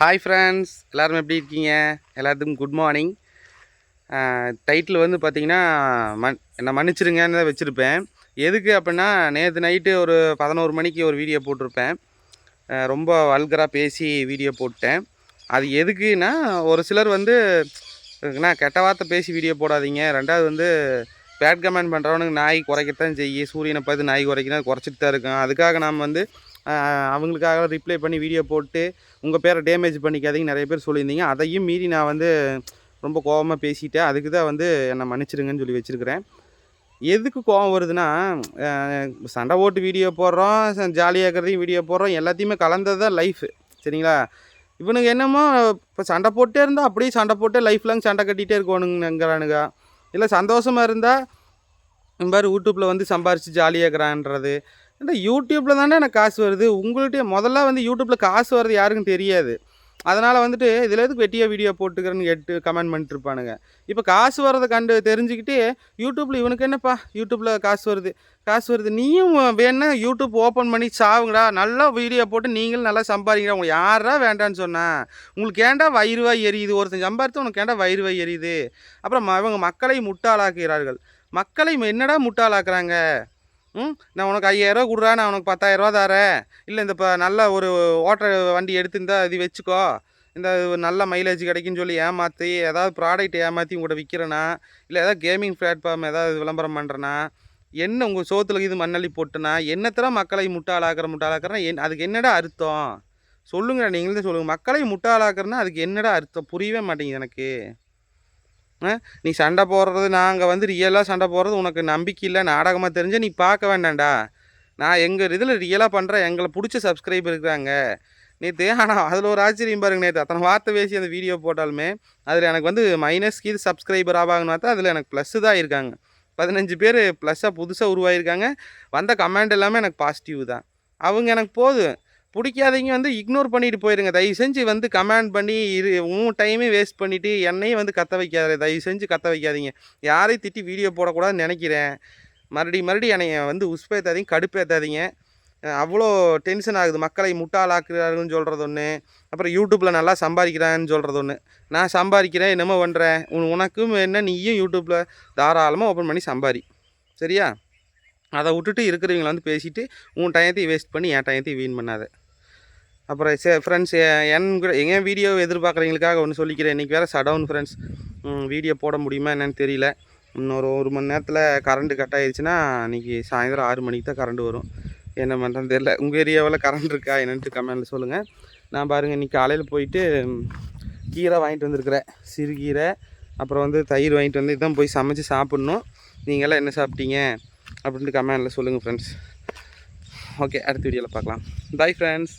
Hi friends எல்லோரும் எப்படி இருக்கீங்க? எல்லாத்துக்கும் குட் மார்னிங் டைட்டில் வந்து பார்த்திங்கன்னா மன் என்னை மன்னிச்சிருங்கன்னு தான் வச்சுருப்பேன். எதுக்கு அப்படின்னா நேற்று நைட்டு ஒரு பதினோரு மணிக்கு ஒரு வீடியோ போட்டிருப்பேன். ரொம்ப வல்கராக பேசி வீடியோ போட்டேன். அது எதுக்குன்னா ஒரு சிலர் வந்து நான் கெட்ட வார்த்தை பேசி வீடியோ போடாதீங்க. ரெண்டாவது வந்து பேட் கமெண்ட் பண்ணுறவனுக்கு நாய் குறைக்கத்தான் செய்ய சூரியனை பார்த்து நாய் குறைக்கணும் குறைச்சிட்டு தான் இருக்கான். அதுக்காக நாம் வந்து அவங்களுக்காக ரிப்ளை பண்ணி வீடியோ போட்டு உங்கள் பேரை டேமேஜ் பண்ணிக்காதீங்க நிறைய பேர் சொல்லியிருந்தீங்க. அதையும் மீறி நான் வந்து ரொம்ப கோவமாக பேசிட்டேன். அதுக்கு தான் வந்து என்னை மன்னிச்சிடுங்கன்னு சொல்லி வச்சுருக்கிறேன். எதுக்கு கோவம் வருதுன்னா சண்டை ஓட்டு வீடியோ போடுறோம் ஜாலியாக இருக்கிறதையும் வீடியோ போடுறோம் எல்லாத்தையுமே கலந்தது தான் லைஃப் சரிங்களா? இவனுங்க என்னமோ இப்போ சண்டை போட்டே இருந்தால் அப்படியே சண்டை போட்டே லைஃப் லாங் சண்டை கட்டிகிட்டே இருக்கணுங்கிறானுங்க இல்லை சந்தோஷமாக இருந்தால் இந்த மாதிரி யூடியூப்பில் வந்து சம்பாரித்து ஜாலியாக இருக்கிறான்றது. இந்த யூடியூப்பில் தானே எனக்கு காசு வருது. உங்கள்கிட்ட முதல்ல வந்து யூடியூப்பில் காசு வர்றது யாருக்கும் தெரியாது. அதனால் வந்துட்டு இதில் எதுக்கு வெட்டியாக வீடியோ போட்டுக்கிறேன்னு கேட்டு கமெண்ட் பண்ணிட்டுருப்பானுங்க இப்போ காசு வர்றதை கண்டு தெரிஞ்சுக்கிட்டு யூடியூப்பில் இவனுக்கு என்னப்பா? யூடியூப்பில் காசு வருது. காசு வருது. நீயும் வேணா யூடியூப் ஓப்பன் பண்ணி சாவுங்கடா. நல்லா வீடியோ போட்டு நீங்களும் நல்லா சம்பாதிக்கிறா உங்களுக்கு யாரா வேண்டான்னு சொன்னேன் உங்களுக்கு ஏன்டா வயிறுவாய் எரியுது? ஒருத்தன் சம்பாதித்து உனக்கு ஏண்டா வயிறுவாய் எரியுது? அப்புறம் இவங்க மக்களை முட்டாளாக்குகிறார்கள். மக்களை என்னடா முட்டாளாக்குறாங்க? ம்? நான் உனக்கு ஐயாயிரரூவா கொடுறா நான் உனக்கு பத்தாயிரரூவா தரேன் இல்லை இந்த இப்போ நல்ல ஒரு ஓட்டுற வண்டி எடுத்துருந்தா இது வச்சுக்கோ. இந்த நல்ல மைலேஜ் கிடைக்குன்னு சொல்லி ஏமாற்றி ஏதாவது ப்ராடக்ட் ஏமாற்றி உங்கள்கிட்ட விற்கிறேனா இல்லை ஏதாவது கேமிங் பிளாட்ஃபார்ம் ஏதாவது விளம்பரம் பண்ணுறேன்னா என்ன உங்கள் சோத்தில் இது மண்ணள்ளி போட்டுனா என்னத்தர மக்களை முட்டாளாக்குற முட்டாளாக்குறேன் என் அதுக்கு என்னடா அர்த்தம்? சொல்லுங்கடா நீங்களே சொல்லுங்கள் மக்களை முட்டாளாக்குறேன்னா அதுக்கு என்னடா அர்த்தம்? புரியவே மாட்டேங்குது எனக்கு. நீ சண்டை போடுறது நாங்கள் வந்து ரியலாக சண்டை போடுறது உனக்கு நம்பிக்கை இல்லை நாடகமாக தெரிஞ்ச நீ பார்க்க வேண்டாம்டா. நான் எங்கள் இதில் ரியலாக பண்ணுறேன் எங்களை பிடிச்ச சப்ஸ்கிரைபர் இருக்கிறாங்க. நேற்று ஆனால் அதில் ஒரு ஆச்சரியம் பாருங்க நேற்று அத்தனை வார்த்தை பேசி அந்த வீடியோ போட்டாலுமே அதில் எனக்கு வந்து மைனஸ் கீது சப்ஸ்கிரைபர் ஆவாங்கன்னு பார்த்தா அதில் எனக்கு ப்ளஸ்ஸு தான் இருக்காங்க. பதினஞ்சு பேர் ப்ளஸ்ஸாக புதுசாக உருவாகியிருக்காங்க வந்த கமெண்ட் எல்லாமே எனக்கு பாசிட்டிவ் தான். அவங்க எனக்கு போதும். பிடிக்காதவங்க வந்து இக்னோர் பண்ணிட்டு போயிருங்க. தயவு செஞ்சு வந்து கமெண்ட் பண்ணி இரு உன் டைமே வேஸ்ட் பண்ணிவிட்டு என்னையும் வந்து கத்த வைக்காத தயவு செஞ்சு கத்த வைக்காதீங்க. யாரையும் திட்டி வீடியோ போடக்கூடாதுன்னு நினைக்கிறேன். மறுபடியும் மறுபடியும் என்னைய வந்து உஸ்பேத்தாதீங்க கடுப்பேற்றாதீங்க அவ்வளோ டென்ஷன் ஆகுது. மக்களை முட்டாளாக்குறாருன்னு சொல்கிறது ஒன்று அப்புறம் யூடியூப்பில் நல்லா சம்பாதிக்கிறான்னு சொல்கிறது ஒன்று நான் சம்பாதிக்கிறேன் என்னமோ பண்ணுறேன் உன் உனக்கும் என்ன நீயும் யூடியூப்பில் தாராளமாக ஓப்பன் பண்ணி சம்பாரி சரியா? அதை விட்டுட்டு இருக்கிறவங்கள வந்து பேசிட்டு உன் டயத்தையும் வேஸ்ட் பண்ணி என் டயத்தையும் வீண் பண்ணாத. அப்புறம் சே ஃப்ரெண்ட்ஸ் என் கூட ஏன் வீடியோ எதிர்பார்க்குறீங்களுக்காக ஒன்று சொல்லிக்கிறேன். இன்றைக்கி வேறு சடவுன் ஃப்ரெண்ட்ஸ் வீடியோ போட முடியுமா என்னென்னு தெரியல. இன்னொரு ஒரு மணி நேரத்தில் கரண்ட்டு கட் ஆயிடுச்சுன்னா இன்றைக்கி சாயந்தரம் ஆறு மணிக்கு தான் கரண்ட் வரும். என்ன பண்ணுறதுன்னு தெரியல. உங்கள் ஏரியாவில் கரண்ட் இருக்கா என்னென்ட்டு கமெண்ட்டில் சொல்லுங்கள் நான் பாருங்கள் இன்றைக்கி காலையில் போயிட்டு கீரை வாங்கிட்டு வந்திருக்கிறேன். சிறுகீரை அப்புறம் வந்து தயிர் வாங்கிட்டு வந்து இதான் போய் சமைச்சு சாப்பிட்ணும். நீங்களாம் என்ன சாப்பிட்டீங்க? அப்படின்ட்டு கமெண்டில் சொல்லுங்கள் ஃப்ரெண்ட்ஸ் ஓகே அடுத்த வீடியோவில் பார்க்கலாம். Bye friends